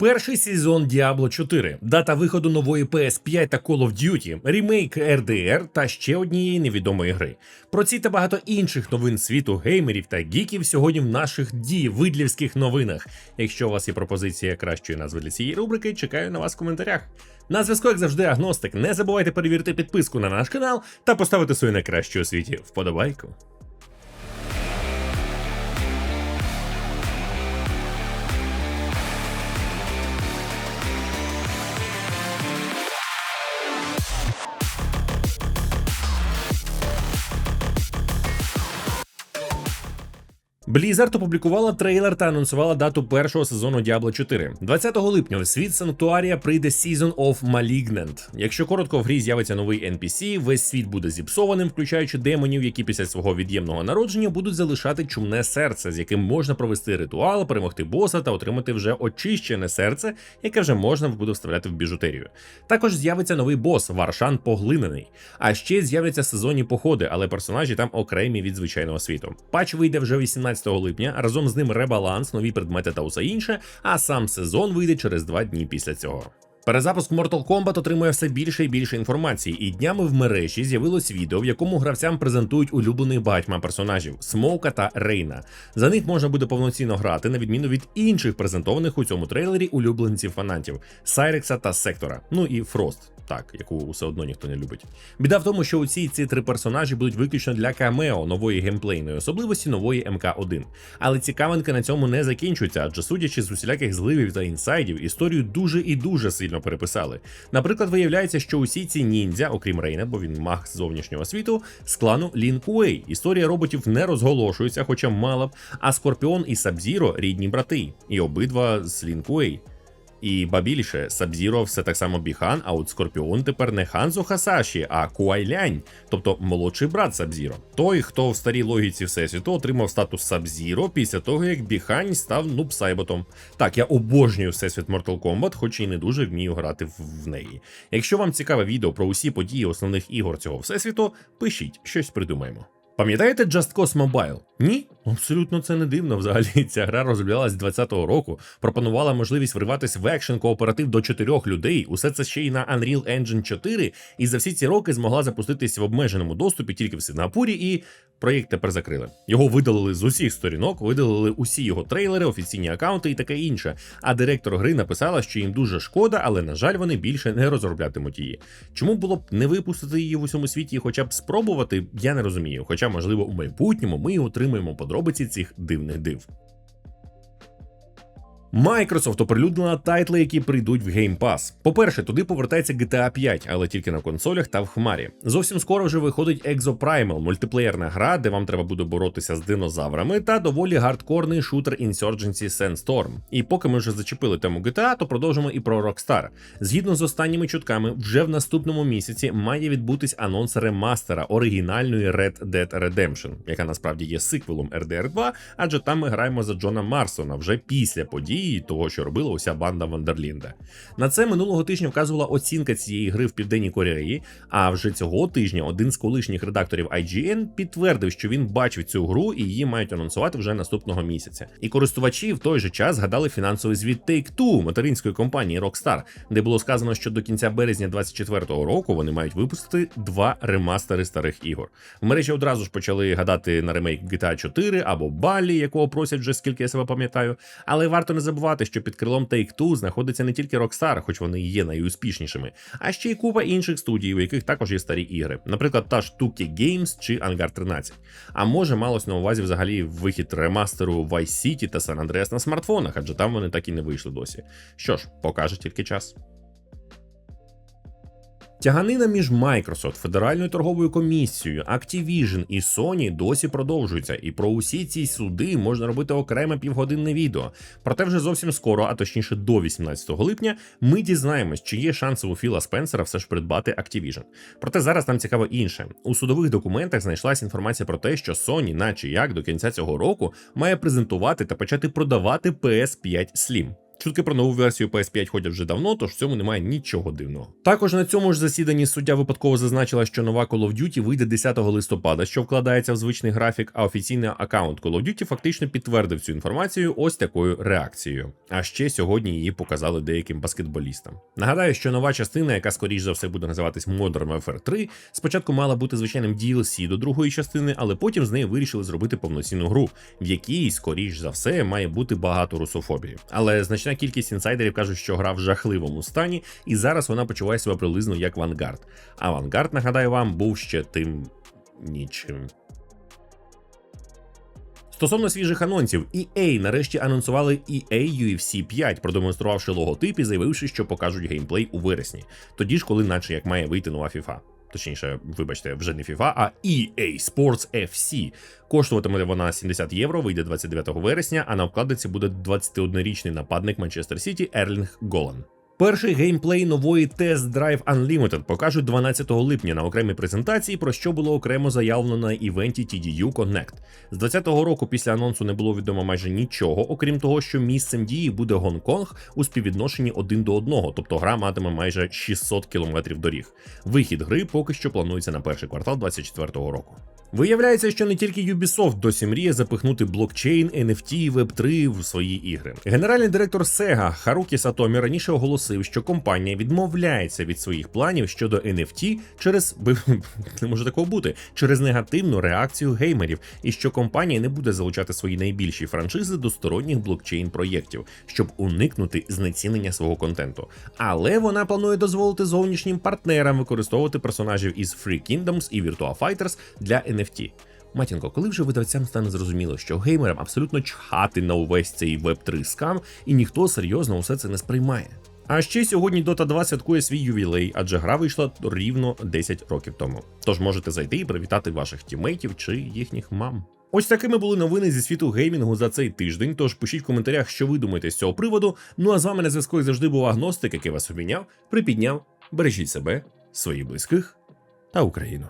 Перший сезон Diablo 4, дата виходу нової PS5 та Call of Duty, ремейк RDR та ще однієї невідомої гри. Про ці та багато інших новин світу геймерів та гіків сьогодні в наших ді видлівських новинах. Якщо у вас є пропозиція кращої назви для цієї рубрики, чекаю на вас в коментарях. На зв'язку, як завжди, агностик. Не забувайте перевірити підписку на наш канал та поставити свою найкращу у світі вподобайку. Blizzard опублікувала трейлер та анонсувала дату першого сезону Diablo 4. 20 липня в світ Санктуарія прийде Season of Malignant. Якщо коротко, в грі з'явиться новий NPC, весь світ буде зіпсованим, включаючи демонів, які після свого від'ємного народження будуть залишати чумне серце, з яким можна провести ритуал, перемогти боса та отримати вже очищене серце, яке вже можна буде вставляти в біжутерію. Також з'явиться новий бос Варшан Поглинений. А ще з'являться сезонні походи, але персонажі там окремі від звичайного світу. Патч вийде вже 18 липня. Разом з ним ребаланс, нові предмети та усе інше. А сам сезон вийде через два дні після цього. Перезапуск Mortal Kombat отримує все більше і більше інформації, і днями в мережі з'явилось відео, в якому гравцям презентують улюблених багатьма персонажів Смоука та Рейна. За них можна буде повноцінно грати, на відміну від інших презентованих у цьому трейлері улюбленців фанатів Сайрекса та Сектора. Ну і Фрост. Так, яку все одно ніхто не любить. Біда в тому, що усі ці три персонажі будуть виключно для камео нової геймплейної особливості нової МК1. Але цікавинки на цьому не закінчуються, адже судячи з усіляких зливів та інсайдів, історію дуже і дуже сильно переписали. Наприклад, виявляється, що усі ці ніндзя, окрім Рейна, бо він маг з зовнішнього світу, з клану Лін Куей. Історія роботів не розголошується, хоча мала б. А Скорпіон і Сабзіро рідні брати, і обидва з Лін Куей. І ба більше, Сабзіро все так само Біхан, а от Скорпіон тепер не Ханзо Хасаші, а Куайлянь, тобто молодший брат Сабзіро. Той, хто в старій логіці всесвіту отримав статус Сабзіро після того, як Біхань став нубсайботом. Так, я обожнюю всесвіт Mortal Kombat, хоч і не дуже вмію грати в, неї. Якщо вам цікаве відео про усі події основних ігор цього всесвіту, пишіть, щось придумаємо. Пам'ятаєте Just Cause Mobile? Ні, абсолютно це не дивно. Взагалі ця гра розроблялась з 20-го року, пропонувала можливість вриватись в екшен кооператив до чотирьох людей. Усе це ще й на Unreal Engine 4, і за всі ці роки змогла запуститись в обмеженому доступі тільки в Сингапурі, і проєкт тепер закрили. Його видалили з усіх сторінок, видалили усі його трейлери, офіційні акаунти і таке інше. А директор гри написала, що їм дуже шкода, але на жаль, вони більше не розроблятимуть її. Чому було б не випустити її в усьому світі, і хоча б спробувати, я не розумію. Хоча, можливо, у майбутньому ми отримаємо подробиці цих дивних див. Microsoft оприлюднила тайтли, які прийдуть в Game Pass. По-перше, туди повертається GTA 5, але тільки на консолях та в хмарі. Зовсім скоро вже виходить Exoprimal, мультиплеєрна гра, де вам треба буде боротися з динозаврами, та доволі гардкорний шутер Insurgency Sandstorm. І поки ми вже зачепили тему GTA, то продовжимо і про Rockstar. Згідно з останніми чутками, вже в наступному місяці має відбутись анонс ремастера оригінальної Red Dead Redemption, яка насправді є сиквелом RDR 2, адже там ми граємо за Джона Марсона вже після подій і того, що робила уся банда Вандерлінда. На це минулого тижня вказувала оцінка цієї гри в Південній Кореї. А вже цього тижня один з колишніх редакторів IGN підтвердив, що він бачив цю гру і її мають анонсувати вже наступного місяця. І користувачі в той же час згадали фінансовий звіт Take-Two, материнської компанії Rockstar, де було сказано, що до кінця березня 2024 року вони мають випустити два ремастери старих ігор. В мережі одразу ж почали гадати на ремейк GTA 4 або Балі, якого просять вже скільки я себе пам'ятаю. Але варто не забувати, що під крилом Take-Two знаходиться не тільки Rockstar, хоч вони і є найуспішнішими, а ще й купа інших студій, у яких також є старі ігри, наприклад, та ж Tuki Games чи Angar 13. А може малось на увазі взагалі вихід ремастеру Vice City та San Andreas на смартфонах, адже там вони так і не вийшли досі. Що ж, покаже тільки час. Тяганина між Microsoft, Федеральною торговою комісією, Activision і Sony досі продовжується, і про усі ці суди можна робити окреме півгодинне відео. Проте вже зовсім скоро, а точніше до 18 липня, ми дізнаємось, чи є шанси у Філа Спенсера все ж придбати Activision. Проте зараз нам цікаво інше. У судових документах знайшлась інформація про те, що Sony, наче як до кінця цього року, має презентувати та почати продавати PS5 Slim. Чутки про нову версію PS5 ходять вже давно, тож в цьому немає нічого дивного. Також на цьому ж засіданні суддя випадково зазначила, що нова Call of Duty вийде 10 листопада, що вкладається в звичний графік, а офіційний аккаунт Call of Duty фактично підтвердив цю інформацію ось такою реакцією. А ще сьогодні її показали деяким баскетболістам. Нагадаю, що нова частина, яка скоріш за все буде називатись Modern Warfare 3, спочатку мала бути звичайним DLC до другої частини, але потім з неї вирішили зробити повноцінну гру, в якій, скоріш за все, має бути багато русофобії. Але значна кількість інсайдерів кажуть, що гра в жахливому стані, і зараз вона почуває себе приблизно як Вангард. А Вангард, нагадаю вам, був ще тим нічим. Стосовно свіжих анонсів, EA нарешті анонсували EA UFC 5, продемонструвавши логотип і заявивши, що покажуть геймплей у вересні, тоді ж, коли наче як має вийти нова FIFA. Точніше, вибачте, вже не FIFA, а EA Sports FC. Коштуватиме вона 70 євро, вийде 29 вересня, а на вкладиці буде 21-річний нападник Манчестер Сіті Ерлінг Голан. Перший геймплей нової Test Drive Unlimited покажуть 12 липня на окремій презентації, про що було окремо заявлено на івенті TDU Connect. З 20-го року після анонсу не було відомо майже нічого, окрім того, що місцем дії буде Гонконг у співвідношенні один до одного, тобто гра матиме майже 600 кілометрів доріг. Вихід гри поки що планується на перший квартал 2024 року. Виявляється, що не тільки Ubisoft досі мріє запихнути блокчейн, NFT і Web3 в свої ігри. Генеральний директор Sega Харукі Сатомі раніше оголосив, що компанія відмовляється від своїх планів щодо NFT через не може такого бути через негативну реакцію геймерів, і що компанія не буде залучати свої найбільші франшизи до сторонніх блокчейн проєктів, щоб уникнути знецінення свого контенту. Але вона планує дозволити зовнішнім партнерам використовувати персонажів із Free Kingdoms і Virtua Fighters для NFT. Матінко, коли вже видавцям стане зрозуміло, що геймерам абсолютно чхати на увесь цей Web3 скам, і ніхто серйозно усе це не сприймає. А ще сьогодні Dota 2 святкує свій ювілей, адже гра вийшла рівно 10 років тому. Тож можете зайти і привітати ваших тімейтів чи їхніх мам. Ось такими були новини зі світу геймінгу за цей тиждень. Тож пишіть в коментарях, що ви думаєте з цього приводу. Ну а з вами на зв'язку як завжди був агностик, який вас обміняв, припідняв. Бережіть себе, своїх близьких та Україну.